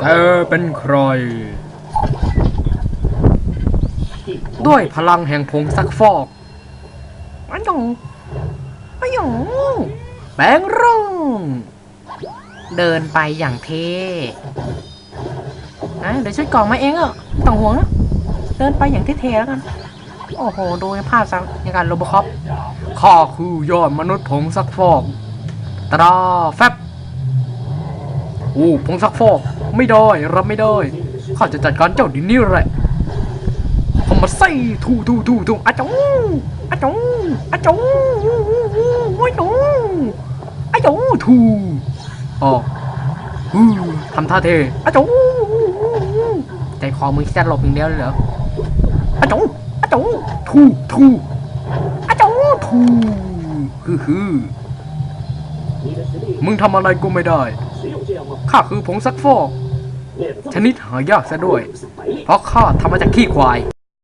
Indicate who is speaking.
Speaker 1: แกเป็นใคร ด้วยพลังแห่งผงซักฟอกอันยองอันยองแปลงร่างเดินไปอย่างเท่นะเดี๋ยวช่วยกล่องมาเองอะไม่ต้องห่วงนะ เดินไปอย่างเท่ๆแล้วกัน โอ้โห ดูภาพสังในการโรบอคอปข้าคือยอดมนุษย์ผงซักฟอกตราแฟบอู้ผงซักฟอก ไม่ได้ รับไม่ได้ ข้าจะจัดการเจ้าดินนี่แหละทำมาใส่ทูทูทูทูอาจงอาจงอาจงอาจงอาจงทูอ๋อทำท่าเทอาจงใจคอมึงที่จะหลบอย่างเดียวเลยเหรออาจงอาจงทูทูอาจงทูฮือฮือ มึงทำอะไรกูไม่ได้ ข้าคือผงซักฟอก ชนิดหายากซะด้วย เพราะข้าทำมาจากขี้ควาย